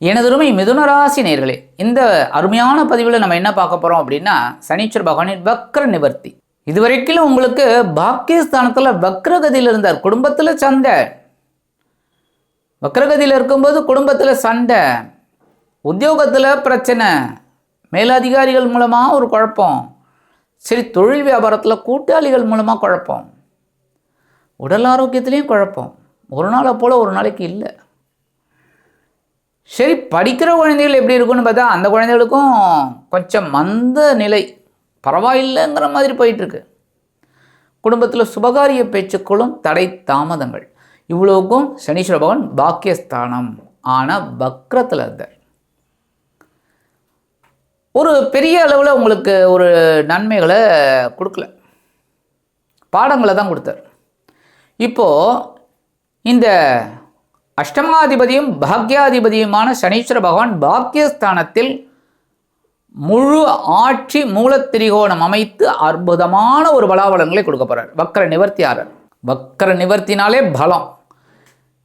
எனதுருமை மிதுனராசி நேர்களே இந்த அருமையான பதிவில் நம்ம என்ன பார்க்க போகிறோம் அப்படின்னா சனீஸ்வர பகவானின் வக்ர நிவர்த்தி. இதுவரைக்கும் உங்களுக்கு பாக்கியஸ்தானத்தில் வக்ரகதியில் இருந்தார் குடும்பத்தில் சண்டை. வக்ரகதியில் இருக்கும்போது குடும்பத்தில் சண்டை. உத்தியோகத்தில் பிரச்சனை. மேலதிகாரிகள் மூலமாக ஒரு குழப்பம். சரி தொழில் வியாபாரத்தில் கூட்டாளிகள் மூலமாக குழப்பம். உடல் ஆரோக்கியத்துலேயும் குழப்பம். ஒரு நாளை போல் ஒரு நாளைக்கு இல்லை. சரி படிக்கிற குழந்தைகள் எப்படி இருக்குன்னு பார்த்தா அந்த குழந்தைகளுக்கும் கொஞ்சம் மந்த நிலை பரவாயில்லைங்கிற மாதிரி போயிட்டுருக்கு. குடும்பத்தில் சுபகாரிய பேச்சுக்களும் தடை தாமதங்கள். இவ்வளோக்கும் சனீஸ்வர பகவான் பாக்கியஸ்தானம். ஆனால் வக்ரத்தில் இருந்தார். ஒரு பெரிய அளவில் உங்களுக்கு ஒரு நன்மைகளை கொடுக்கல. பாடங்களை தான் கொடுத்தார். இப்போது இந்த அஷ்டமாதிபதியும் பாக்யாதிபதியுமான சனீஸ்வர பகவான் பாக்யஸ்தானத்தில் முழு ஆட்சி மூலத்திரிகோணம் அமைத்து அற்புதமான ஒரு பலாபலங்களை கொடுக்க போகிறார் வக்கர நிவர்த்தியாரர் வக்கர நிவர்த்தினாலே பலம்.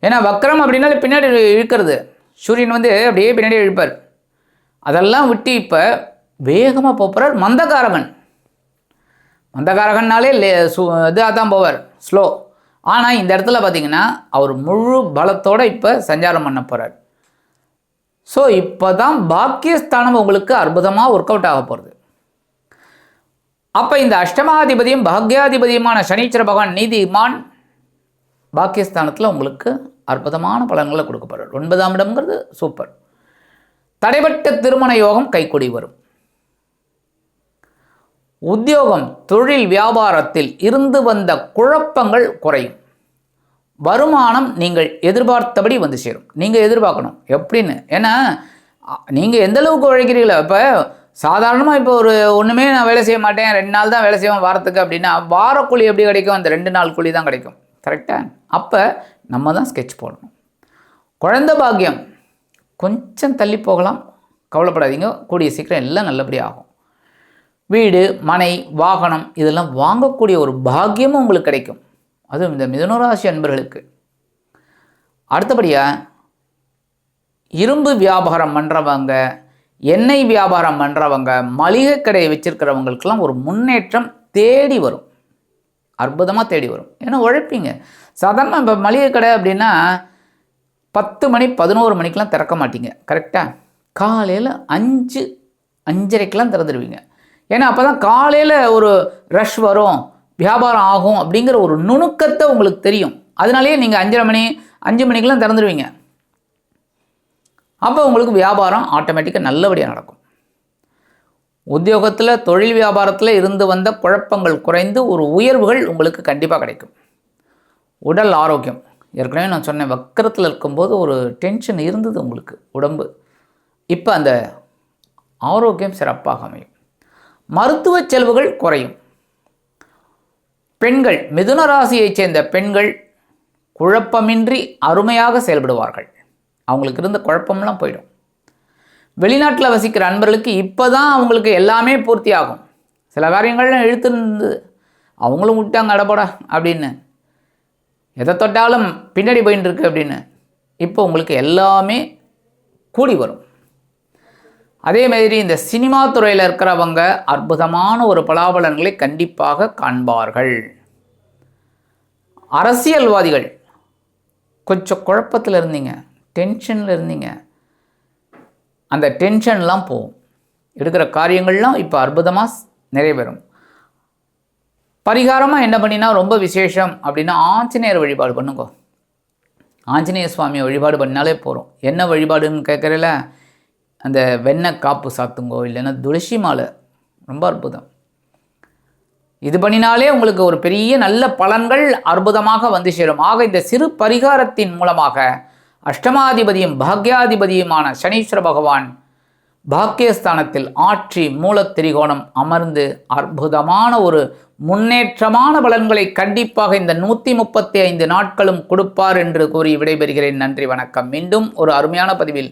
ஏன்னா வக்கரம் அப்படின்னாலே பின்னாடி இழுக்கிறது. சூரியன் வந்து அப்படியே பின்னாடி இழுப்பார். அதெல்லாம் விட்டு இப்போ வேகமாக போகிறார் மந்தகாரகன். மந்தகாரகன்னாலே லே சு இதாக தான் போவார். ஸ்லோ. ஆனால் இந்த இடத்துல பார்த்தீங்கன்னா அவர் முழு பலத்தோடு இப்போ சஞ்சாரம் பண்ண போகிறார் ஸோ இப்போ தான் பாக்கியஸ்தானம் உங்களுக்கு அற்புதமாக ஒர்க் அவுட் ஆக போகிறது அப்போ இந்த அஷ்டமாதிபதியும் பாக்யாதிபதியுமான சனீச்சர பகவான் நீதிமான் பாக்கியஸ்தானத்தில் உங்களுக்கு அற்புதமான பலன்களை கொடுக்க போகிறார் ஒன்பதாம் இடம்ங்கிறது சூப்பர் தடைபட்ட திருமண யோகம் கைக்கூடி வரும். உத்தியோகம் தொழில் வியாபாரத்தில் இருந்து வந்த குழப்பங்கள் குறையும். வருமானம் நீங்கள் எதிர்பார்த்தபடி வந்து சேரும். நீங்கள் எதிர்பார்க்கணும். எப்படின்னு? ஏன்னா நீங்கள் எந்த அளவுக்கு உழைக்கிறீங்களோ இப்போ சாதாரணமாக இப்போ ஒரு ஒன்றுமே நான் வேலை செய்ய மாட்டேன் ரெண்டு நாள் தான் வேலை செய்வேன் வாரத்துக்கு அப்படின்னா வாரக்கூலி எப்படி கிடைக்கும்? அந்த ரெண்டு நாள் கூலி தான் கிடைக்கும். கரெக்டாக அப்போ நம்ம தான் ஸ்கெட்ச் போடணும். குழந்தை பாக்கியம். கொஞ்சம் தள்ளி போகலாம். கவலைப்படாதீங்க. கூடிய சீக்கிரம் எல்லாம் நல்லபடியாக ஆகும். வீடு மனை வாகனம் இதெல்லாம் வாங்கக்கூடிய ஒரு பாக்கியமும் உங்களுக்கு கிடைக்கும். அதுவும் இந்த மிதுனராசி அன்பர்களுக்கு. அடுத்தபடியாக இரும்பு வியாபாரம் பண்ணுறவங்க எண்ணெய் வியாபாரம் பண்ணுறவங்க மளிகை கடையை வச்சுருக்கிறவங்களுக்கெல்லாம் ஒரு முன்னேற்றம் தேடி வரும். அற்புதமாக தேடி வரும். ஏன்னா உழைப்பீங்க. சாதாரணமாக இப்போ மளிகை கடை அப்படின்னா பத்து மணி பதினோரு மணிக்கெலாம் திறக்க மாட்டீங்க. கரெக்டாக காலையில் அஞ்சு அஞ்சரைக்கெலாம் திறந்துடுவீங்க ஏன்னா அப்போ தான் காலையில் ஒரு ரஷ் வரும் வியாபாரம் ஆகும் அப்படிங்கிற ஒரு நுணுக்கத்தை உங்களுக்கு தெரியும். அதனாலேயே நீங்கள் அஞ்சரை மணி அஞ்சு மணிக்கெலாம் திறந்துடுவீங்க அப்போ உங்களுக்கு வியாபாரம் ஆட்டோமேட்டிக்காக நல்லபடியாக நடக்கும். உத்தியோகத்தில் தொழில் வியாபாரத்தில் இருந்து வந்த குழப்பங்கள் குறைந்து ஒரு உயர்வுகள் உங்களுக்கு கண்டிப்பாக கிடைக்கும். உடல் ஆரோக்கியம். ஏற்கனவே நான் சொன்னேன் வக்கரத்தில் இருக்கும்போது ஒரு டென்ஷன் இருந்தது உங்களுக்கு உடம்பு. இப்போ அந்த ஆரோக்கியம் சிறப்பாக அமையும். மருத்துவ செலவுகள் குறையும். பெண்கள் மிதுன ராசியைச் சேர்ந்த பெண்கள் குழப்பமின்றி அருமையாக செயல்படுவார்கள். அவங்களுக்கு இருந்த குழப்பம்லாம் போயிடும். வெளிநாட்டில் வசிக்கிற அன்பர்களுக்கு இப்போ தான் அவங்களுக்கு எல்லாமே பூர்த்தி ஆகும் சில காரியங்கள்லாம் இழுத்துருந்து அவங்களும் விட்டாங்க அடப்படா அப்படின்னு. எதை தொட்டாலும் பின்னாடி போயின்னு இருக்கு அப்படின்னு. இப்போ உங்களுக்கு எல்லாமே கூடி வரும். அதே மாதிரி இந்த சினிமா துறையில் இருக்கிறவங்க அற்புதமான ஒரு பலாபலன்களை கண்டிப்பாக காண்பார்கள். அரசியல்வாதிகள் கொஞ்சம் குழப்பத்தில் இருந்தீங்க டென்ஷனில் இருந்தீங்க. அந்த டென்ஷன்லாம் போகும். எடுக்கிற காரியங்கள்லாம் இப்போ அற்புதமாக நிறைவேறும். பரிகாரமாக என்ன பண்ணினா ரொம்ப விசேஷம் அப்படின்னா ஆஞ்சநேயர் வழிபாடு பண்ணுங்க. ஆஞ்சநேய சுவாமியை வழிபாடு பண்ணாலே போகிறோம் என்ன வழிபாடுன்னு கேட்குறல அந்த வெண்ணெய் காப்பு சாத்துங்கோ இல்லைன்னா துளசி மாலை. ரொம்ப அற்புதம். இது பண்ணினாலே உங்களுக்கு ஒரு பெரிய நல்ல பலன்கள் அற்புதமாக வந்து சேரும். ஆக இந்த சிறு பரிகாரத்தின் மூலமாக அஷ்டமாதிபதியும் பாக்யாதிபதியுமான சனீஸ்வர பகவான் பாக்கியஸ்தானத்தில் ஆட்சி மூலத்திரிகோணம் அமர்ந்து அற்புதமான ஒரு முன்னேற்றமான பலன்களை கண்டிப்பாக இந்த நூற்றி முப்பத்தி ஐந்து நாட்களும் கொடுப்பார் என்று கூறி விடைபெறுகிறேன். நன்றி வணக்கம். மீண்டும் ஒரு அருமையான பதிவில்